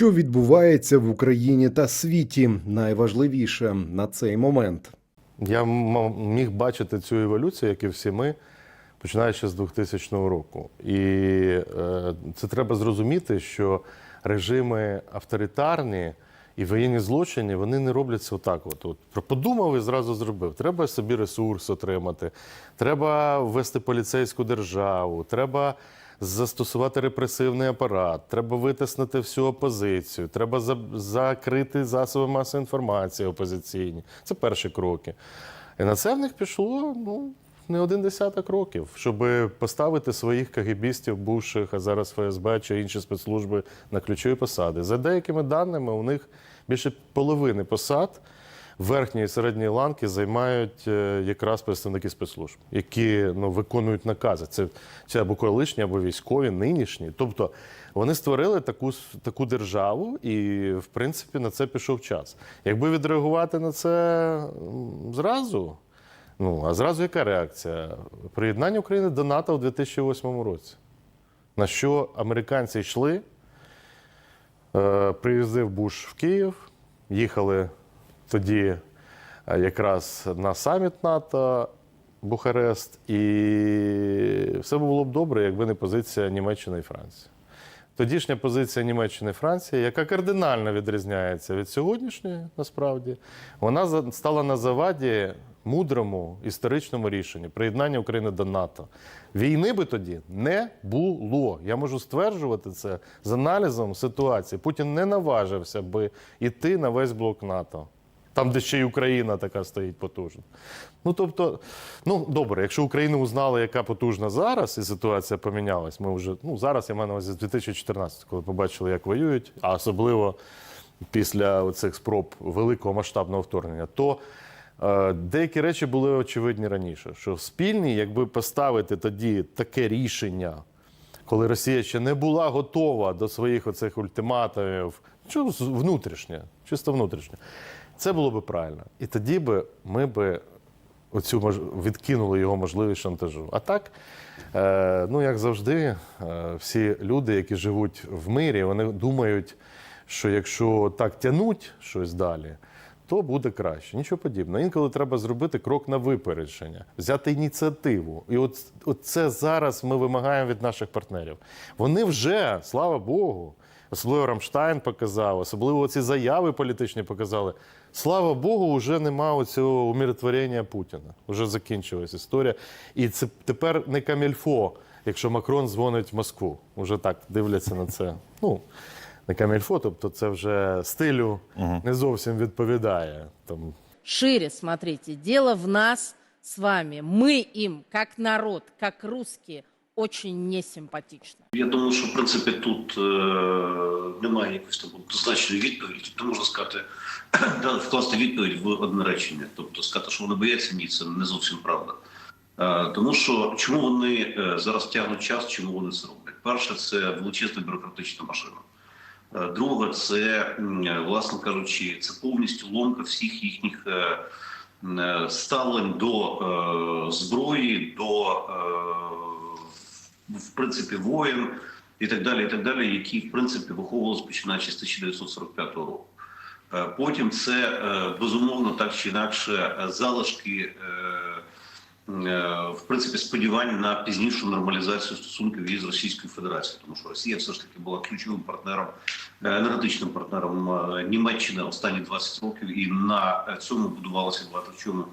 Що відбувається в Україні та світі, найважливіше на цей момент. Я міг бачити цю еволюцію, як і всі ми, починаючи з 2000 року. І е, це треба зрозуміти, що режими авторитарні і воєнні злочини вони не робляться отак. От, от. Подумав і зразу зробив. Треба собі ресурс отримати, треба ввести поліцейську державу, треба. Застосувати репресивний апарат, треба витиснути всю опозицію, треба за- закрити засоби масової інформації опозиційні. Це перші кроки. І на це в них пішло ну, не один десяток років, щоб поставити своїх кагібістів, бувших, а зараз ФСБ чи інші спецслужби на ключові посади. За деякими даними, у них більше половини посад верхньої і середньої ланки займають е, якраз представники спецслужб, які ну, виконують накази. Це, це або колишні, або військові, нинішні. Тобто вони створили таку, таку державу, і в принципі на це пішов час. Якби відреагувати на це зразу. Ну, а зразу яка реакція? Приєднання України до НАТО у 2008 році. На що американці йшли, е, приїздив Буш в Київ, їхали тоді е, якраз на саміт НАТО Бухарест, і все було б добре, якби не позиція Німеччини і Франції. Тодішня позиція Німеччини і Франції, яка кардинально відрізняється від сьогоднішньої, насправді, вона стала на заваді мудрому історичному рішенню приєднання України до НАТО. Війни би тоді не було. Я можу стверджувати це з аналізом ситуації. Путін не наважився би йти на весь блок НАТО. Там, де ще й Україна така стоїть потужна. Ну тобто, ну добре, якщо Україну узнали, яка потужна зараз, і ситуація помінялась, ми вже ну зараз я маю на увазі з 2014, коли побачили, як воюють, а особливо після цих спроб великого масштабного вторгнення, то е, деякі речі були очевидні раніше. Що спільні, якби поставити тоді таке рішення, коли Росія ще не була готова до своїх оцих ультиматумів, внутрішнє, чисто внутрішнє, це було би правильно. І тоді би ми би оцю відкинули його можливість шантажу. А так, е, ну як завжди, е, всі люди, які живуть в мирі, вони думають, що якщо так тянуть щось далі, то буде краще. Нічого подібного. Інколи треба зробити крок на випередження, взяти ініціативу. І от, от це зараз ми вимагаємо від наших партнерів. Вони вже, слава Богу, особливо Рамштайн показав, особливо ці заяви політичні показали. Слава Богу, вже нема оцього умиротворення Путіна. Вже закінчилась історія. І це тепер не камільфо, якщо Макрон дзвонить в Москву. Уже так дивляться на це. Ну, не камільфо, тобто це вже стилю не зовсім відповідає. Там Шире смотрите, дело в нас с вами. Мы им, как народ, как русские, очень несимпатичны. Я думаю, що в принципі тут е, немає якоїсь там однозначної відповіді. Тобто можна сказати, да, вкласти відповідь в одне речення. Тобто сказати, що вони бояться, ні, це не зовсім правда. Е, тому що чому вони е, зараз тягнуть час, чому вони це роблять? Перше, це величезна бюрократична машина. Е, Друге, це, власне кажучи, це повністю ломка всіх їхніх е, е, ставлень до е, зброї, до е, в принципі воїн і так далі, і так далі, які в принципі виховувалися починаючи з 1945 року. Е, Потім це е, безумовно так чи інакше е, залишки. В принципі, сподівань на пізнішу нормалізацію стосунків із Російською Федерацією, тому що Росія все ж таки була ключовим партнером, енергетичним партнером Німеччини останні 20 років, і на цьому будувалося багато чому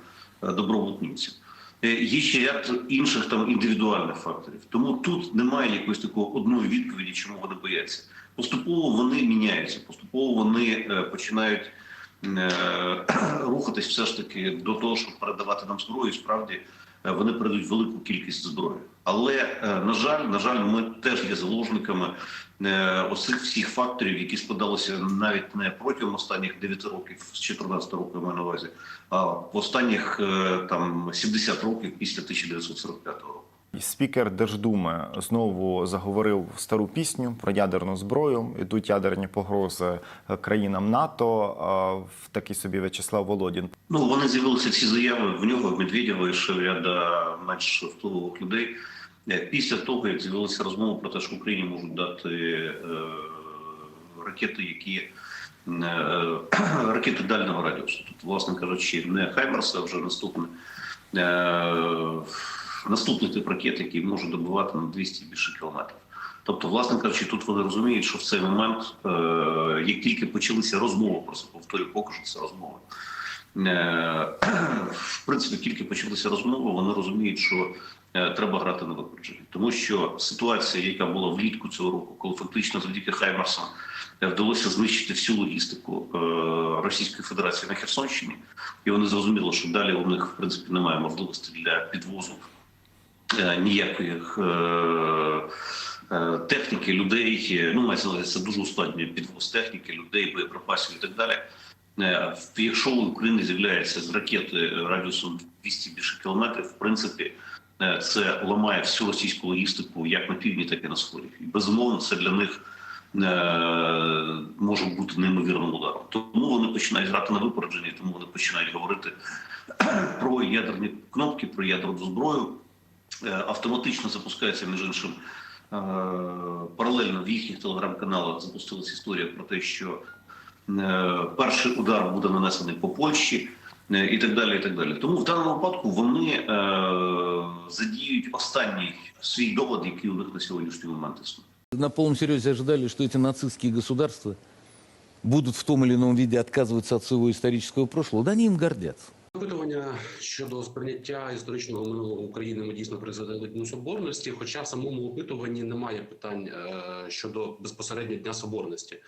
добробут німців. Е, Є ще ряд інших там індивідуальних факторів. Тому тут немає якоїсь такої одної відповіді, чому вони бояться. Поступово вони міняються, поступово вони е, починають е, рухатись все ж таки до того, щоб передавати нам зброю. Справді вони передають велику кількість зброї. Але е, на жаль, на жаль, ми теж є заложниками усіх оцих всіх факторів, які складалися навіть не протягом останніх 9 років, з 14 року я маю на увазі, а в останніх е, там 70 років після 1945 року. Спікер Держдуми знову заговорив стару пісню про ядерну зброю. Ідуть ядерні погрози країнам НАТО. В такий собі В'ячеслав Володін. Ну вони з'явилися ці заяви в нього, в Медведєва і ще ряда менш впливових людей. Е, Після того, як з'явилася розмова про те, що Україні можуть дати е, ракети, які е, ракети дальнього радіусу. Тут, власне кажучи, не Хаймерс, а вже наступне. Е, наступний тип ракет, який може добивати на 200 і більше кілометрів. Тобто, власне кажучи, тут вони розуміють, що в цей момент, е, як тільки почалися розмови, просто повторюю, поки що це розмови. Е, в принципі, тільки почалися розмови, вони розуміють, що е, треба грати на випередження. Тому що ситуація, яка була влітку цього року, коли фактично завдяки Хаймерсам е, вдалося знищити всю логістику Російської Федерації на Херсонщині, і вони зрозуміли, що далі у них в принципі немає можливості для підвозу ніяких. е, е, Техніки, людей, е, ну мається увазі, це дуже ускладнює підвоз техніки, людей, боєприпасів і так далі. Е, Якщо у України з'являється з ракети радіусом 200 більше кілометрів, в принципі, е, це ламає всю російську логістику як на півдні, так і на сході. І безумовно, це для них е, може бути неймовірним ударом. Тому вони починають грати на випередження, тому вони починають говорити про ядерні кнопки, про ядерну зброю. Е, Автоматично запускається, між іншим, е, паралельно в їхніх телеграм-каналах запустилася історія про те, що Е, перший удар буде нанесений по Польщі е, і так далі. і так далі. Тому в даному випадку вони е, задіють останній свій довод, який у них на сьогоднішній момент існує. На полном серьезе ожидали, что эти нацистские государства будут в том или ином виде отказываться от своего исторического прошлого. Да они им гордятся. Щодо сприйняття історичного минулого України ми дійсно призвели Дню Соборності. Хоча в самому опитуванні немає питань е, щодо безпосередньо Дня Соборності.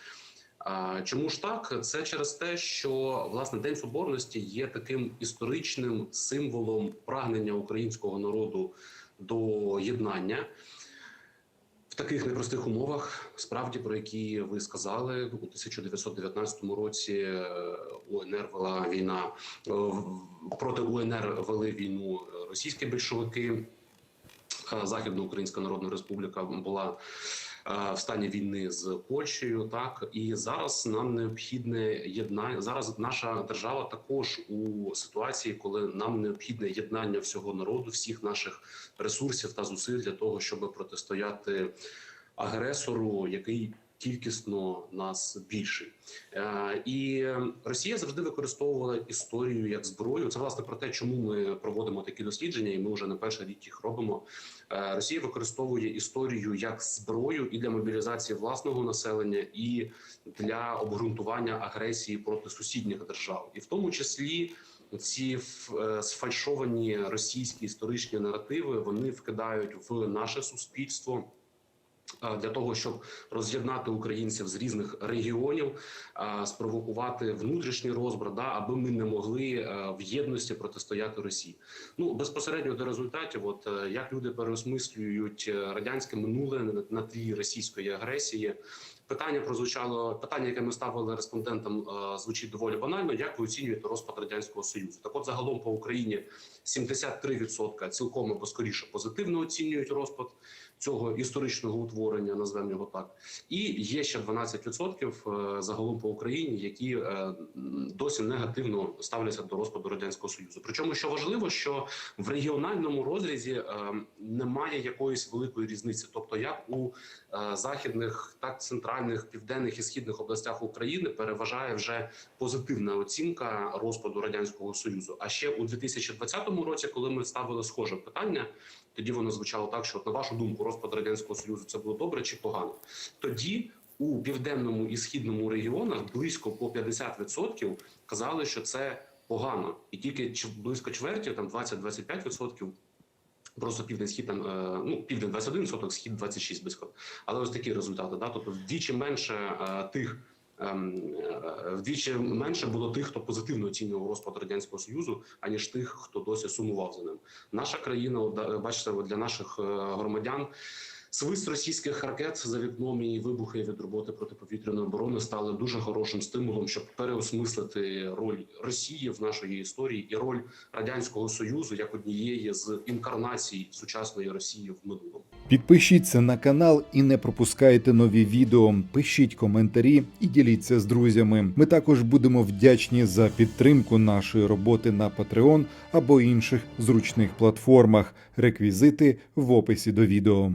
Чому ж так? Це через те, що власне День Соборності є таким історичним символом прагнення українського народу до єднання таких непростих умовах, справді про які ви сказали, у 1919 році У УНР вела війна е, проти УНР вели війну російські більшовики. Е, Західноукраїнська Народна Республіка була е, в стані війни з Польщею. Так і зараз нам необхідне єднання. Зараз наша держава також у ситуації, коли нам необхідне єднання всього народу, всіх наших ресурсів та зусиль для того, щоб протистояти агресору, який кількісно нас більший. Е, І Росія завжди використовувала історію як зброю. Це власне про те, чому ми проводимо такі дослідження, і ми вже не перший рік їх робимо. Е, Росія використовує історію як зброю і для мобілізації власного населення, і для обґрунтування агресії проти сусідніх держав, і в тому числі. Ці е, сфальшовані російські історичні наративи вони вкидають в наше суспільство для того, щоб роз'єднати українців з різних регіонів, спровокувати внутрішній розбрат, да, аби ми не могли е, в єдності протистояти Росії. Ну безпосередньо до результатів, от е, як люди переосмислюють е, радянське минуле на тлі російської агресії. Питання прозвучало питання, яке ми ставили респондентам, е, звучить доволі банально. Як ви оцінюєте розпад радянського союзу? Так, от загалом по Україні 73% цілком або скоріше позитивно оцінюють розпад цього історичного утворення, назвемо його так. І є ще 12% е, загалом по Україні, які е, досі негативно ставляться до розпаду радянського союзу. Причому що важливо, що в регіональному розрізі немає якоїсь великої різниці, тобто як у західних, так центральних, південних і східних областях України переважає вже позитивна оцінка розпаду радянського союзу. А ще у 2020 році, коли ми ставили схоже питання, тоді воно звучало так, що на вашу думку, розпад радянського союзу це було добре чи погано? Тоді у південному і східному регіонах близько по 50% казали, що це погано, і тільки близько чверті, там 20-25%, Просто південь схід там е, ну південь 21%, схід 26 близько. Але ось такі результати. Да? Тобто вдвічі менше е, тих. ем, е, Вдвічі менше було тих, хто позитивно оцінював розпад радянського союзу, аніж тих, хто досі сумував за ним. Наша країна, бачите, для наших громадян свист російських ракет за вікном і вибухи від роботи протиповітряної оборони стали дуже хорошим стимулом, щоб переосмислити роль Росії в нашій історії і роль радянського союзу як однієї з інкарнацій сучасної Росії в минулому. Підпишіться на канал і не пропускайте нові відео. Пишіть коментарі і діліться з друзями. Ми також будемо вдячні за підтримку нашої роботи на Patreon або інших зручних платформах. Реквізити в описі до відео.